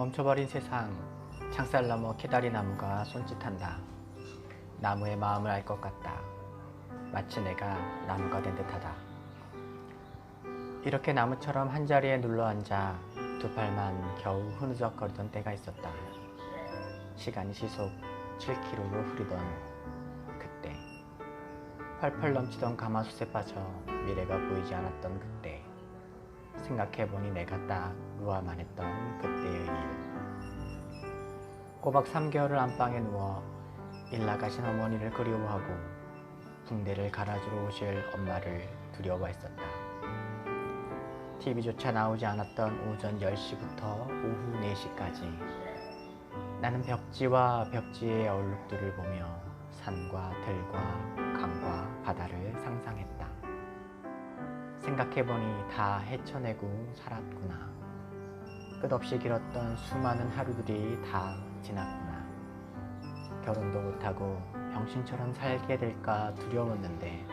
멈춰버린 세상 창살 너머 키다리 나무가 손짓한다. 나무의 마음을 알 것 같다. 마치 내가 나무가 된 듯하다. 이렇게 나무처럼 한자리에 눌러앉아 두 팔만 겨우 흐느적거리던 때가 있었다. 시간이 시속 7km로 흐르던 그때. 펄펄 넘치던 가마솥에 빠져 미래가 보이지 않았던 그때 생각해보니 내가 딱 루아만 했던 그때의 일 꼬박 3개월을 안방에 누워 일 나가신 어머니를 그리워하고 붕대를 갈아주러 오실 엄마를 두려워했었다 TV조차 나오지 않았던 오전 10시부터 오후 4시까지 나는 벽지와 벽지의 얼룩들을 보며 산과 들과 강과 바다를 상상했다. 생각해보니 다 헤쳐내고 살았구나. 끝없이 길었던 수많은 하루들이 다 지났구나. 결혼도 못하고 병신처럼 살게 될까 두려웠는데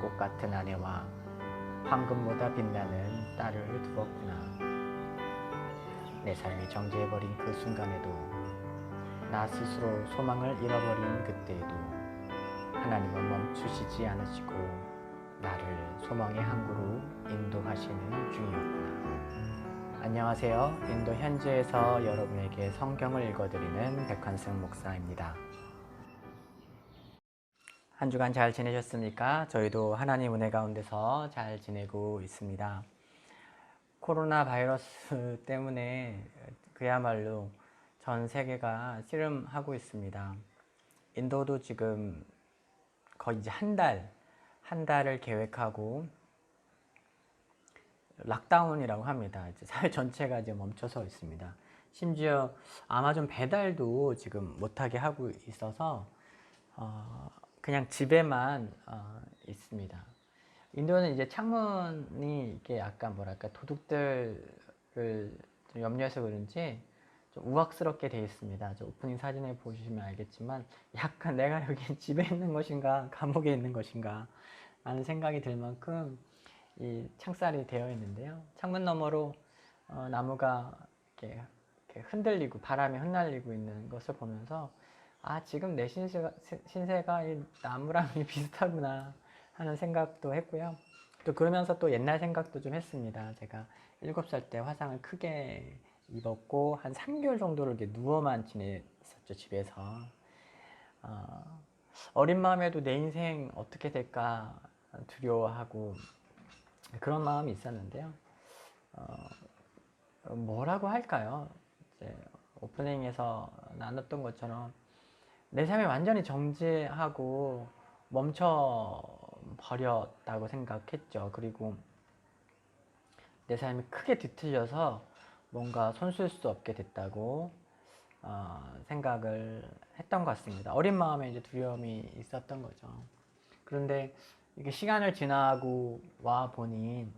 꽃 같은 아내와 황금보다 빛나는 딸을 두었구나. 내 삶이 정지해버린 그 순간에도 나 스스로 소망을 잃어버린 그때에도 하나님은 멈추시지 않으시고 나를 소망의 항구로 인도하시는 중이었구나. 안녕하세요. 인도 현지에서 여러분에게 성경을 읽어드리는 백환승 목사입니다. 한 주간 잘 지내셨습니까? 저희도 하나님 은혜 가운데서 잘 지내고 있습니다. 코로나 바이러스 때문에 그야말로 전 세계가 씨름하고 있습니다. 인도도 지금 거의 이제 한 달, 한 달을 계획하고 락다운이라고 합니다. 사회 전체가 이제 멈춰서 있습니다. 심지어 아마존 배달도 지금 못하게 하고 있어서 어, 그냥 집에만 어, 있습니다. 인도는 이제 창문이 이게 약간 뭐랄까 도둑들을 좀 염려해서 그런지 좀 우악스럽게 되어 있습니다. 저 오프닝 사진에 보시면 알겠지만 약간 내가 여기 집에 있는 것인가 감옥에 있는 것인가 라는 생각이 들 만큼 이 창살이 되어 있는데요. 창문 너머로 어, 나무가 이렇게, 이렇게 흔들리고 바람에 흩날리고 있는 것을 보면서 아 지금 내 신세가, 신세가 이 나무랑 비슷하구나 하는 생각도 했고요. 또 그러면서 또 옛날 생각도 좀 했습니다. 제가 7살 때 화상을 크게 입었고 한 3개월 정도를 이렇게 누워만 지냈었죠 집에서 어, 어린 마음에도 내 인생 어떻게 될까 두려워하고 그런 마음이 있었는데요. 어, 뭐라고 할까요? 이제 오프닝에서 나눴던 것처럼 내 삶이 완전히 정지하고 멈춰 버렸다고 생각했죠. 그리고 내 삶이 크게 뒤틀려서 뭔가 손쓸 수 없게 됐다고 어, 생각을 했던 것 같습니다. 어린 마음에 이제 두려움이 있었던 거죠. 그런데 이게 시간을 지나고 와 보니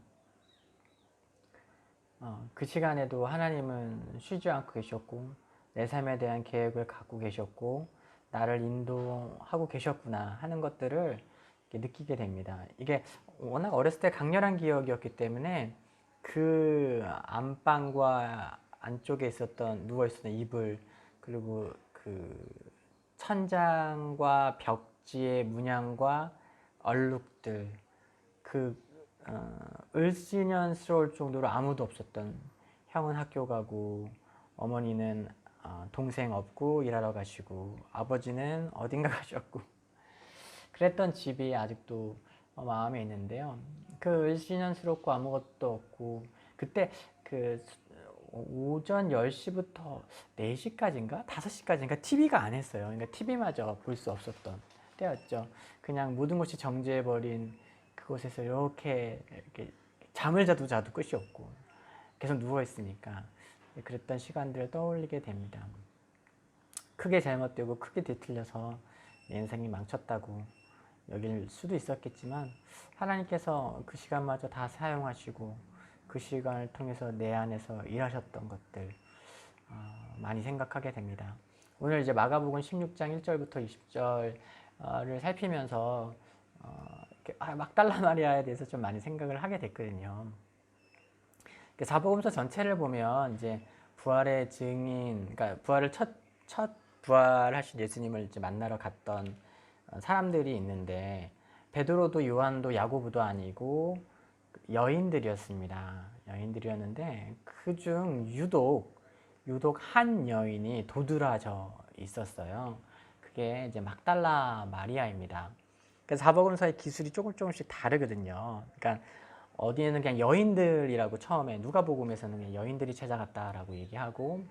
어, 그 시간에도 하나님은 쉬지 않고 계셨고 내 삶에 대한 계획을 갖고 계셨고 나를 인도하고 계셨구나 하는 것들을 느끼게 됩니다. 이게 워낙 어렸을 때 강렬한 기억이었기 때문에 그 안방과 안쪽에 있었던 누워 있었던 이불 그리고 그 천장과 벽지의 문양과 얼룩들 그 어, 을지년스러울 정도로 아무도 없었던 형은 학교 가고 어머니는 어, 동생 없고 일하러 가시고 아버지는 어딘가 가셨고 그랬던 집이 아직도 어, 마음에 있는데요. 그 을지년스럽고 아무것도 없고 그때 그 오전 10시부터 4시까지인가 5시까지인가 TV가 안 했어요. 그러니까 TV마저 볼 수 없었던 때였죠. 그냥 모든 것이 정지해버린 그곳에서 이렇게, 이렇게 잠을 자도 자도 끝이 없고 계속 누워 있으니까 그랬던 시간들을 떠올리게 됩니다. 크게 잘못되고 크게 뒤틀려서 내 인생이 망쳤다고 여길 수도 있었겠지만 하나님께서 그 시간마저 다 사용하시고 그 시간을 통해서 내 안에서 일하셨던 것들 어, 많이 생각하게 됩니다. 오늘 이제 마가복음 16장 1절부터 20절 을 살피면서 어, 아, 막달라 마리아에 대해서 좀 많이 생각을 하게 됐거든요. 사복음서 전체를 보면 이제 부활의 증인, 그러니까 부활을 첫, 첫 부활하신 예수님을 이제 만나러 갔던 어, 사람들이 있는데 베드로도 요한도 야고보도 아니고 여인들이었습니다. 여인들이었는데 그중 유독 유독 한 여인이 도드라져 있었어요. 그게 이제 막달라 마리아입니다. 그래서 사복음서의 기술이 조금 조금씩 다르거든요. 그러니까 어디에는 그냥 여인들이라고 처음에 누가복음에서는 여인들이 찾아갔다라고 얘기하고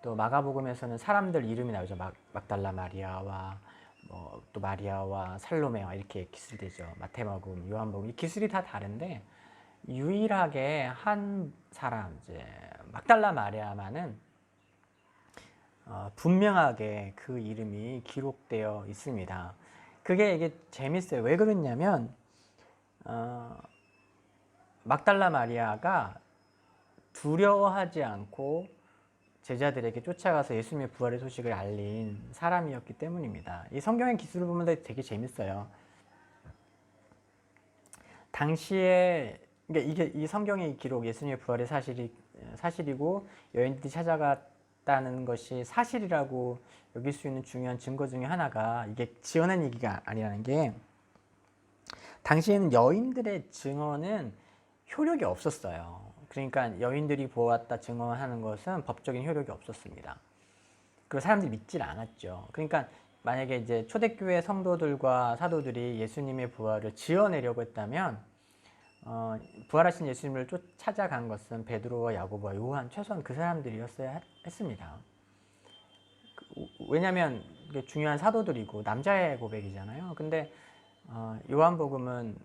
또 마가복음에서는 사람들 이름이 나오죠. 막, 막달라 마리아와 뭐 또 마리아와 살로메와 이렇게 기술되죠. 마테복음, 요한복음 이 기술이 다 다른데 유일하게 한 사람 이제 막달라 마리아만은 어, 분명하게 그 이름이 기록되어 있습니다. 그게 이게 재밌어요. 왜 그러냐면 어, 막달라 마리아가 두려워하지 않고 제자들에게 쫓아가서 예수님의 부활의 소식을 알린 사람이었기 때문입니다. 이 성경의 기술을 보면 되게 재밌어요. 당시에 그러니까 이게 이 성경의 기록 예수님의 부활의 사실이 사실이고 여인들이 찾아 갔다는 것이 사실이라고 여길 수 있는 중요한 증거 중에 하나가 이게 지어낸 얘기가 아니라는 게 당시에는 여인들의 증언은 효력이 없었어요. 그러니까 여인들이 보았다 증언하는 것은 법적인 효력이 없었습니다. 그리고 사람들이 믿질 않았죠. 그러니까 만약에 이제 초대교회 성도들과 사도들이 예수님의 부활을 지어내려고 했다면 어, 부활하신 예수님을 쫓 찾아간 것은 베드로와 야고보와 요한 최소한 그 사람들이었어야 했습니다. 그, 왜냐하면 중요한 사도들이고 남자의 고백이잖아요. 근데 어, 요한복음은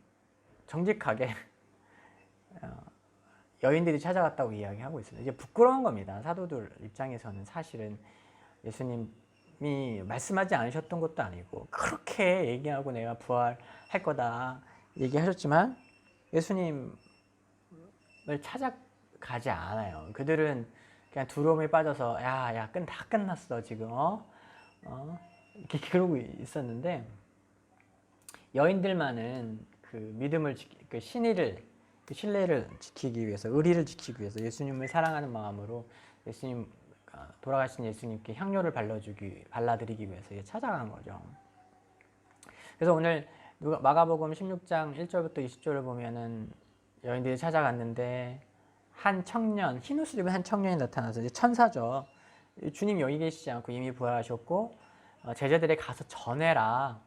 정직하게 어, 여인들이 찾아갔다고 이야기하고 있습니다. 이제 부끄러운 겁니다. 사도들 입장에서는 사실은 예수님이 말씀하지 않으셨던 것도 아니고 그렇게 얘기하고 내가 부활할 거다 얘기하셨지만 예수님을 찾아가지 않아요. 그들은 그냥 두려움에 빠져서 야 야 끝 다 끝났어 지금 어? 어? 이렇게 그러고 있었는데 여인들만은 그 믿음을 지키, 그 신의를 그 신뢰를 지키기 위해서 의리를 지키기 위해서 예수님을 사랑하는 마음으로 예수님 아, 돌아가신 예수님께 향료를 발라주기 발라드리기 위해서 찾아간 거죠. 그래서 오늘 마가복음 16장 1절부터 20절을 보면은 여인들이 찾아갔는데 한 청년 흰 옷을 입은 한 청년이 나타나서 이제 천사죠. 주님 여기 계시지 않고 이미 부활하셨고 어, 제자들에 가서 전해라.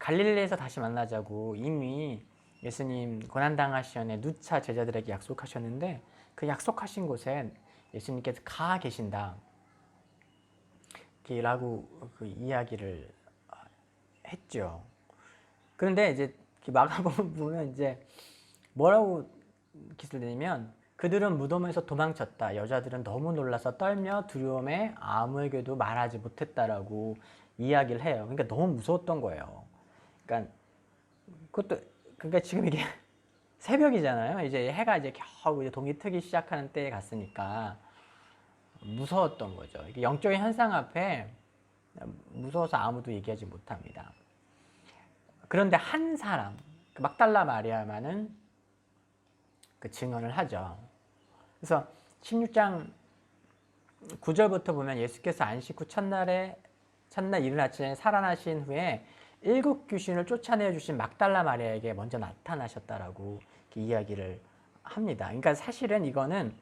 갈릴리에서 다시 만나자고 이미 예수님 고난당하시 전에 누차 제자들에게 약속하셨는데 그 약속하신 곳에 예수님께서 가 계신다. 라고 그 이야기를 했죠. 그런데 이제 마가복음 보면 이제 뭐라고 기술되냐면 그들은 무덤에서 도망쳤다. 여자들은 너무 놀라서 떨며 두려움에 아무에게도 말하지 못했다라고 이야기를 해요. 그러니까 너무 무서웠던 거예요. 그러니까 그것도 그러니까 지금 이게 새벽이잖아요. 이제 해가 이제 겨우 이제 동이 트기 시작하는 때에 갔으니까 무서웠던 거죠. 영적인 현상 앞에 무서워서 아무도 얘기하지 못합니다. 그런데 한 사람, 그 막달라 마리아만은 그 증언을 하죠. 그래서 16장 9절부터 보면 예수께서 안식 후 첫날에 첫날 이른 아침에 살아나신 후에 일곱 귀신을 쫓아내 주신 막달라 마리아에게 먼저 나타나셨다라고 이야기를 합니다. 그러니까 사실은 이거는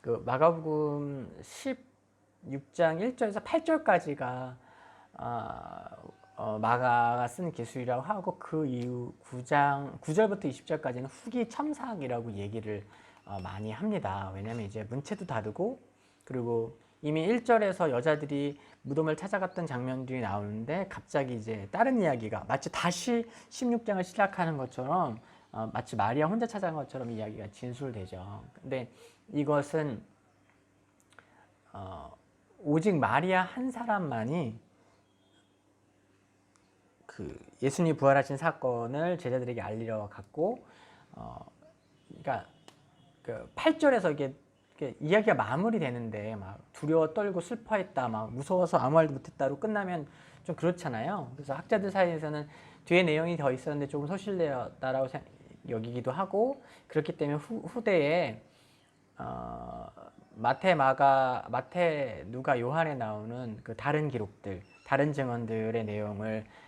그 마가복음 16장 1절에서 8절까지가 어, 어, 마가가 쓴 기술이라고 하고 그 이후 9장 9절부터 20절까지는 후기 첨삭이라고 얘기를 어, 많이 합니다. 왜냐하면 이제 문체도 다르고 그리고 이미 1절에서 여자들이 무덤을 찾아갔던 장면들이 나오는데 갑자기 이제 다른 이야기가 마치 다시 16장을 시작하는 것처럼 어, 마치 마리아 혼자 찾아간 것처럼 이야기가 진술되죠. 근데 이것은 어, 오직 마리아 한 사람만이 그 예수님 부활하신 사건을 제자들에게 알리러 갔고 어 그러니까 그 8절에서 이게, 이야기가 마무리되는데 막 두려워 떨고 슬퍼했다 막 무서워서 아무 말도 못했다로 끝나면 좀 그렇잖아요. 그래서 학자들 사이에서는 뒤에 내용이 더 있었는데 조금 소실되었다라고 여기기도 하고 그렇기 때문에 후, 후대에 어, 마태, 마가, 마태, 누가, 요한에 나오는 그 다른 기록들, 다른 증언들의 내용을 어,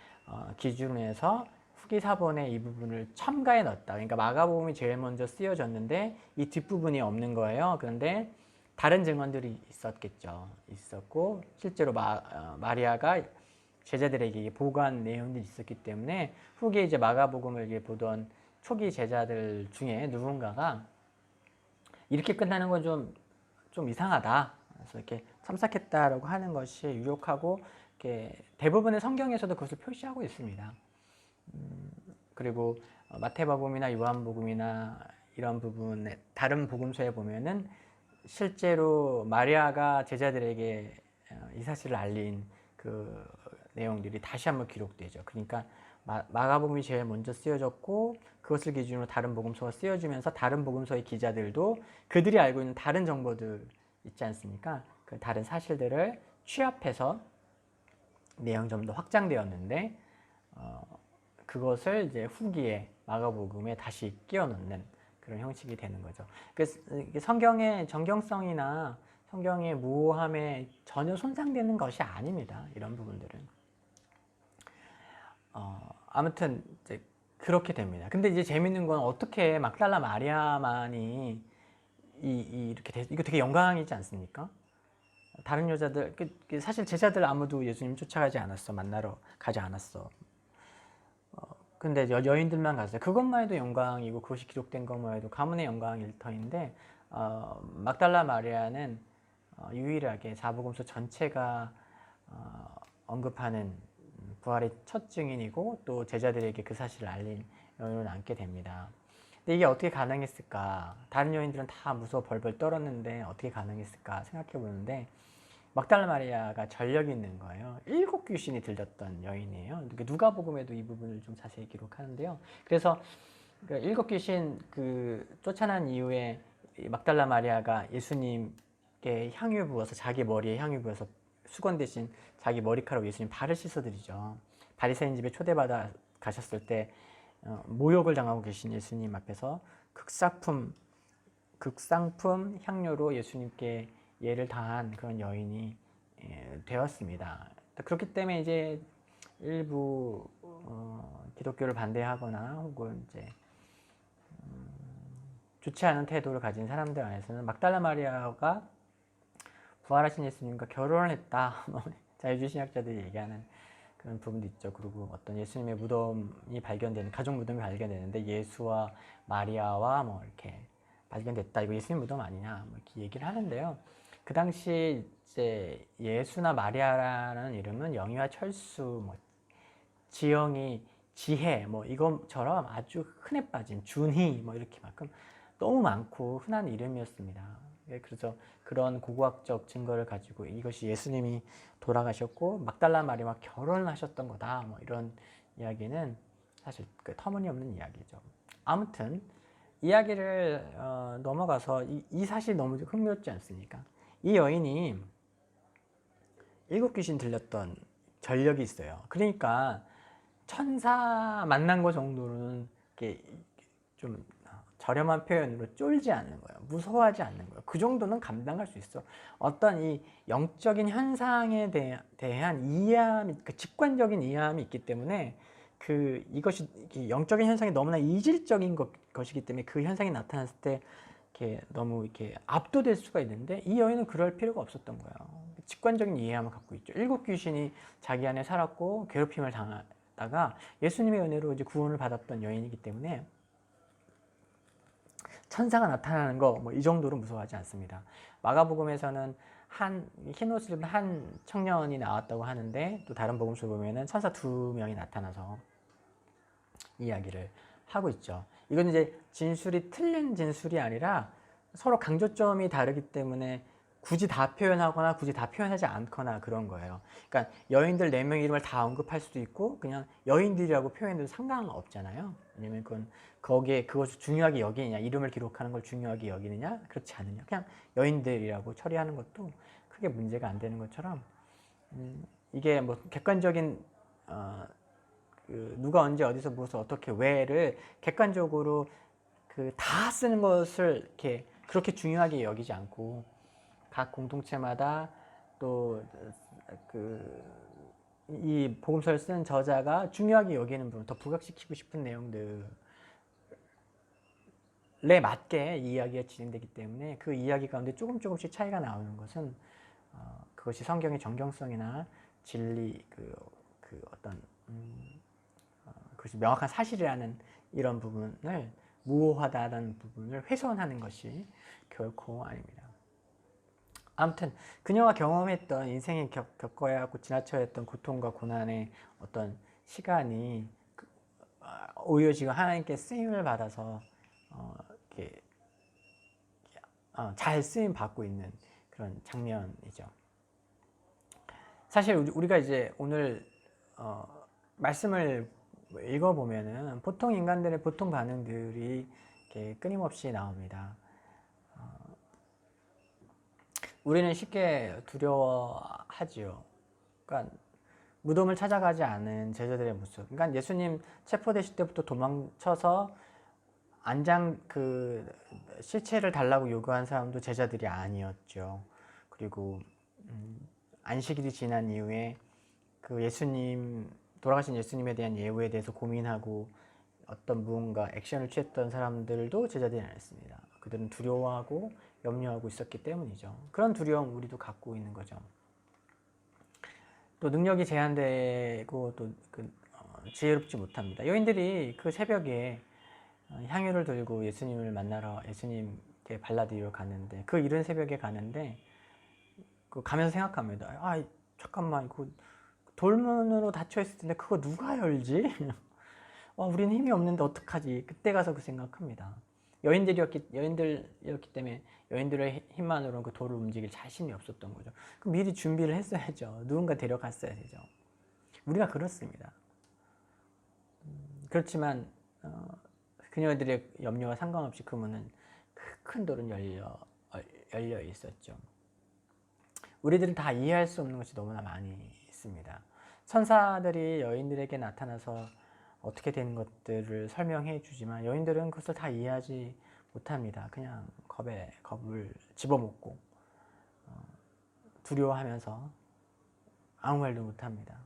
기준으로 해서 후기 사본에 이 부분을 첨가해 넣었다. 그러니까 마가복음이 제일 먼저 쓰여졌는데 이 뒷부분이 없는 거예요. 그런데 다른 증언들이 있었겠죠. 있었고 실제로 마, 어, 마리아가 제자들에게 보고한 내용들이 있었기 때문에 후기에 이제 마가복음을 보던 초기 제자들 중에 누군가가 이렇게 끝나는 건 좀 좀 이상하다. 그래서 이렇게 참석했다라고 하는 것이 유력하고 대부분의 성경에서도 그것을 표시하고 있습니다. 음, 그리고 어, 마태복음이나 요한복음이나 이런 부분에 다른 복음서에 보면은 실제로 마리아가 제자들에게 어, 이 사실을 알린 그 내용들이 다시 한번 기록되죠. 그러니까 마, 마가복음이 제일 먼저 쓰여졌고 그것을 기준으로 다른 복음서가 쓰여지면서 다른 복음서의 기자들도 그들이 알고 있는 다른 정보들 있지 않습니까? 그 다른 사실들을 취합해서 내용 좀더 확장되었는데 어, 그것을 이제 후기에 마가복음에 다시 끼워 넣는 그런 형식이 되는 거죠. 그 성경의 정경성이나 성경의 무함에 전혀 손상되는 것이 아닙니다. 이런 부분들은. 어, 아무튼 이제 그렇게 됩니다. 근데 이제 재밌는 건 어떻게 막달라 마리아만이 이, 이 이렇게 돼, 이거 되게 영광이지 않습니까? 다른 여자들 그- 그 사실 제자들 아무도 예수님 쫓아가지 않았어 만나러 가지 않았어. 어, 근데 여, 여인들만 갔어요. 그것만 해도 영광이고 그것이 기록된 것만 해도 가문의 영광 일 터인데 어, 막달라 마리아는 어, 유일하게 사복음서 전체가 어, 언급하는 부활의 첫 증인이고 또 제자들에게 그 사실을 알린 여인으로 남게 됩니다. 근데 이게 어떻게 가능했을까? 다른 여인들은 다 무서워 벌벌 떨었는데 어떻게 가능했을까 생각해 보는데 막달라 마리아가 전력이 있는 거예요. 일곱 귀신이 들렸던 여인이에요. 누가복음에도 이 부분을 좀 자세히 기록하는데요. 그래서 그 일곱 귀신 그 쫓아난 이후에 이 막달라 마리아가 예수님께 향유 부어서 자기 머리에 향유 부어서 수건 대신 자기 머리카락 예수님 발을 씻어드리죠. 바리새인 집에 초대받아 가셨을 때 어, 모욕을 당하고 계신 예수님 앞에서 극사품 극상품 향료로 예수님께 예를 다한 그런 여인이 예, 되었습니다. 그렇기 때문에 이제 일부 어, 기독교를 반대하거나 혹은 이제 음, 좋지 않은 태도를 가진 사람들 안에서는 막달라 마리아가 부활하신 예수님과 결혼을 했다. 뭐 자유주의 신학자들이 얘기하는 그런 부분도 있죠. 그리고 어떤 예수님의 무덤이 발견되는 가족 무덤이 발견되는데 예수와 마리아와 뭐 이렇게 발견됐다. 이거 예수님 무덤 아니냐? 뭐 이렇게 얘기를 하는데요. 그 당시 이제 예수나 마리아라는 이름은 영희와 철수, 뭐 지영이 지혜, 뭐 이것처럼 아주 흔해 빠진 준희, 뭐 이렇게 만큼 너무 많고 흔한 이름이었습니다. 예, 그래서 그런 고고학적 증거를 가지고 이것이 예수님이 돌아가셨고 막달라 마리와 결혼하셨던 거다. 뭐 이런 이야기는 사실 그 터무니없는 이야기죠. 아무튼 이야기를 어, 넘어가서 이, 이 사실 너무 흥미롭지 않습니까? 이 여인이 일곱 귀신 들렸던 전력이 있어요. 그러니까 천사 만난 거 정도는 이렇게 좀 저렴한 표현으로 쫄지 않는 거예요. 무서워하지 않는 거예요. 그 정도는 감당할 수 있어. 어떤 이 영적인 현상에 대, 대한 이해함이, 그 직관적인 이해함이 있기 때문에 그 이것이 영적인 현상이 너무나 이질적인 것, 것이기 때문에 그 현상이 나타났을 때 이렇게 너무 이렇게 압도될 수가 있는데 이 여인은 그럴 필요가 없었던 거예요. 직관적인 이해함을 갖고 있죠. 일곱 귀신이 자기 안에 살았고 괴롭힘을 당하다가 예수님의 은혜로 이제 구원을 받았던 여인이기 때문에 천사가 나타나는 거 뭐 이 정도로 무서워하지 않습니다. 마가복음에서는 한 흰옷을 입은 한 청년이 나왔다고 하는데 또 다른 복음서 보면은 천사 두 명이 나타나서 이야기를 하고 있죠. 이건 이제 진술이 틀린 진술이 아니라 서로 강조점이 다르기 때문에 굳이 다 표현하거나 굳이 다 표현하지 않거나 그런 거예요. 그러니까 여인들 네 명 이름을 다 언급할 수도 있고 그냥 여인들이라고 표현해도 상관없잖아요. 왜냐면 그건 거기에 그것을 중요하게 여기느냐 이름을 기록하는 걸 중요하게 여기느냐 그렇지 않느냐 그냥 여인들이라고 처리하는 것도 크게 문제가 안 되는 것처럼 음, 이게 뭐 객관적인 어, 그 누가 언제 어디서 무엇을 어떻게 왜를 객관적으로 그 다 쓰는 것을 이렇게 그렇게 중요하게 여기지 않고 각 공동체마다 또 그 이 복음서를 쓴 저자가 중요하게 여기는 부분, 더 부각시키고 싶은 내용들 에 맞게 이 이야기가 진행되기 때문에 그 이야기 가운데 조금 조금씩 차이가 나오는 것은 어, 그것이 성경의 정경성이나 진리 그, 그 어떤 음, 어, 그것이 명확한 사실이라는 이런 부분을 무호하다는 부분을 훼손하는 것이 결코 아닙니다. 아무튼 그녀가 경험했던 인생에 겪, 겪어야 하고 지나쳐야 했던 고통과 고난의 어떤 시간이 그, 아, 오히려 지금 하나님께 쓰임을 받아서 어, 이렇게 어, 잘 쓰임 받고 있는 그런 장면이죠. 사실 우리- 우리가 이제 오늘 어, 말씀을 읽어보면은 보통 인간들의 보통 반응들이 끊임없이 나옵니다. 우리는 쉽게 두려워하지요. 그러니까 무덤을 찾아가지 않은 제자들의 모습. 그러니까 예수님 체포되실 때부터 도망쳐서 안장 그 시체를 달라고 요구한 사람도 제자들이 아니었죠. 그리고 음, 안식일이 지난 이후에 그 예수님 돌아가신 예수님에 대한 예우에 대해서 고민하고 어떤 무언가 액션을 취했던 사람들도 제자들이 아니었습니다. 그들은 두려워하고 염려하고 있었기 때문이죠. 그런 두려움 우리도 갖고 있는 거죠. 또 능력이 제한되고 또 그, 어, 지혜롭지 못합니다. 여인들이 그 새벽에 어, 향유를 들고 예수님을 만나러 예수님께 발라드리러 갔는데 그 이른 새벽에 가는데 그 가면서 생각합니다. 아 잠깐만 그 돌문으로 닫혀 있을 텐데 그거 누가 열지? 와 우리는 힘이 없는데 어떡하지? 그때 가서 그 생각합니다. 여인들이었기 여인들이었기 때문에 여인들의 힘만으로는 그 돌을 움직일 자신이 없었던 거죠. 그럼 미리 준비를 했어야죠. 누군가 데려갔어야 되죠. 우리가 그렇습니다. 음, 그렇지만 어, 그녀들의 염려와 상관없이 그 문은 큰 돌은 열려 열려 있었죠. 우리들은 다 이해할 수 없는 것이 너무나 많이 있습니다. 천사들이 여인들에게 나타나서 어떻게 되는 것들을 설명해 주지만 여인들은 그것을 다 이해하지 못합니다. 그냥 겁에 겁을 집어먹고 어, 두려워하면서 아무 말도 못합니다.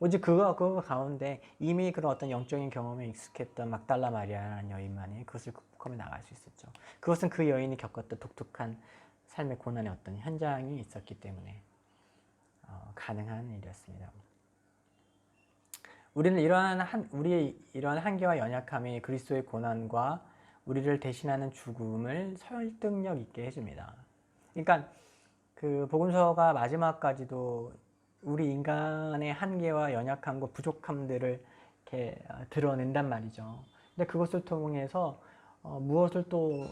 오직 그거 그거 가운데 이미 그런 어떤 영적인 경험에 익숙했던 막달라 마리아라는 여인만이 그것을 극복하며 나갈 수 있었죠. 그것은 그 여인이 겪었던 독특한 삶의 고난의 어떤 현장이 있었기 때문에 어, 가능한 일이었습니다. 우리는 이러한 한, 우리의 이러한 한계와 연약함이 그리스도의 고난과 우리를 대신하는 죽음을 설득력 있게 해줍니다. 그러니까 그 복음서가 마지막까지도 우리 인간의 한계와 연약함과 부족함들을 이렇게 어, 드러낸단 말이죠. 근데 그것을 통해서 어, 무엇을 또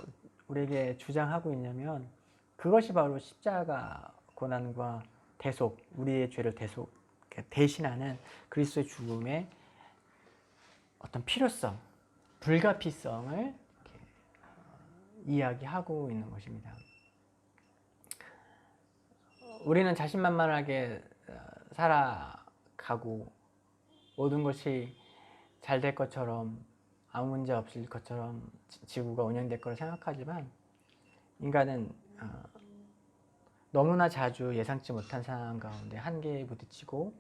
우리에게 주장하고 있냐면 그것이 바로 십자가 고난과 대속, 우리의 죄를 대속 대신하는 그리스도의 죽음의 어떤 필요성, 불가피성을 이야기하고 있는 것입니다. 우리는 자신만만하게 어, 살아가고 모든 것이 잘 될 것처럼 아무 문제 없을 것처럼 지구가 운영될 거라 생각하지만 인간은 어, 너무나 자주 예상치 못한 상황 가운데 한계에 부딪히고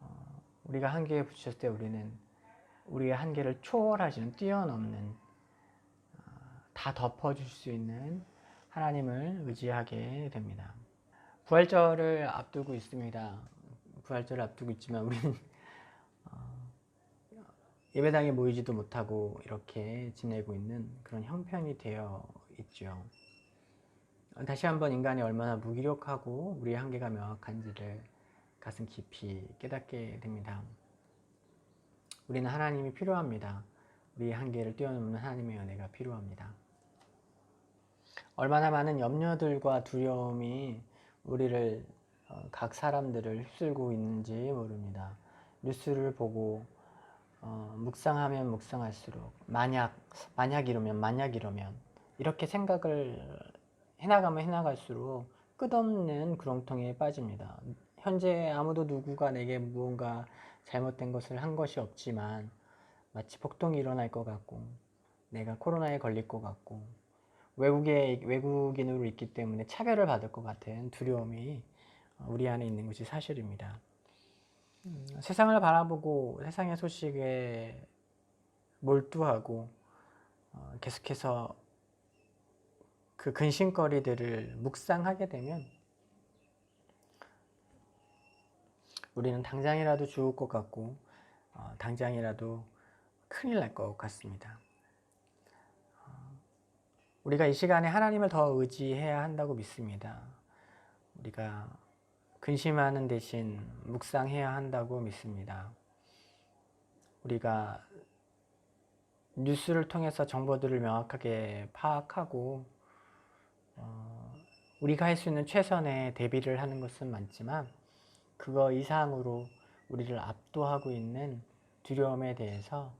어, 우리가 한계에 부딪혔을 때 우리는 우리의 한계를 초월하시는 뛰어넘는 다 덮어줄 수 있는 하나님을 의지하게 됩니다. 부활절을 앞두고 있습니다. 부활절을 앞두고 있지만 우리는 어, 예배당에 모이지도 못하고 이렇게 지내고 있는 그런 형편이 되어 있죠. 다시 한번 인간이 얼마나 무기력하고 우리의 한계가 명확한지를 가슴 깊이 깨닫게 됩니다. 우리는 하나님이 필요합니다. 우리의 한계를 뛰어넘는 하나님의 은혜가 필요합니다. 얼마나 많은 염려들과 두려움이 우리를 어, 각 사람들을 휩쓸고 있는지 모릅니다. 뉴스를 보고 어, 묵상하면 묵상할수록 만약 만약 이러면 만약 이러면 이렇게 생각을 해나가면 해나갈수록 끝없는 구렁텅이에 빠집니다. 현재 아무도 누구가 내게 무언가 잘못된 것을 한 것이 없지만 마치 폭동이 일어날 것 같고 내가 코로나에 걸릴 것 같고 외국에 외국인으로 있기 때문에 차별을 받을 것 같은 두려움이 우리 안에 있는 것이 사실입니다. 음, 세상을 바라보고 세상의 소식에 몰두하고 어, 계속해서 그 근심거리들을 묵상하게 되면 우리는 당장이라도 죽을 것 같고 어, 당장이라도 큰일 날 것 같습니다. 어, 우리가 이 시간에 하나님을 더 의지해야 한다고 믿습니다. 우리가 근심하는 대신 묵상해야 한다고 믿습니다. 우리가 뉴스를 통해서 정보들을 명확하게 파악하고 어, 우리가 할 수 있는 최선의 대비를 하는 것은 많지만 그거 이상으로 우리를 압도하고 있는 두려움에 대해서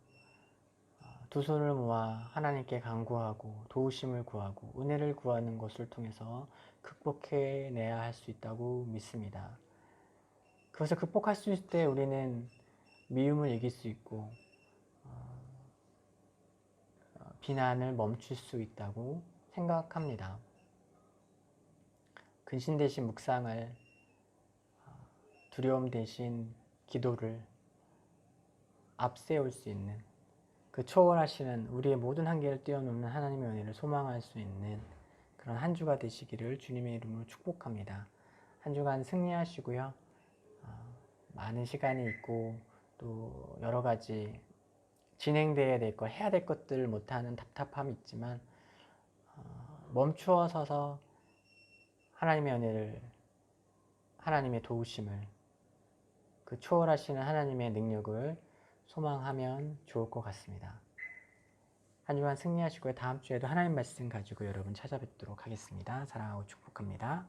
어, 두 손을 모아 하나님께 간구하고 도우심을 구하고 은혜를 구하는 것을 통해서 극복해내야 할 수 있다고 믿습니다. 그것을 극복할 수 있을 때 우리는 미움을 이길 수 있고 어, 어, 비난을 멈출 수 있다고 생각합니다. 근신 대신 묵상을 어, 두려움 대신 기도를 앞세울 수 있는 그 초월하시는 우리의 모든 한계를 뛰어넘는 하나님의 은혜를 소망할 수 있는 그런 한 주가 되시기를 주님의 이름으로 축복합니다. 한 주간 승리하시고요. 어, 많은 시간이 있고 또 여러 가지 진행돼야 될 것, 해야 될 것들을 못하는 답답함이 있지만 어, 멈추어 서서 하나님의 은혜를 하나님의 도우심을 그 초월하시는 하나님의 능력을 소망하면 좋을 것 같습니다. 한 주간 승리하시고요. 다음 주에도 하나님 말씀 가지고 여러분 찾아뵙도록 하겠습니다. 사랑하고 축복합니다.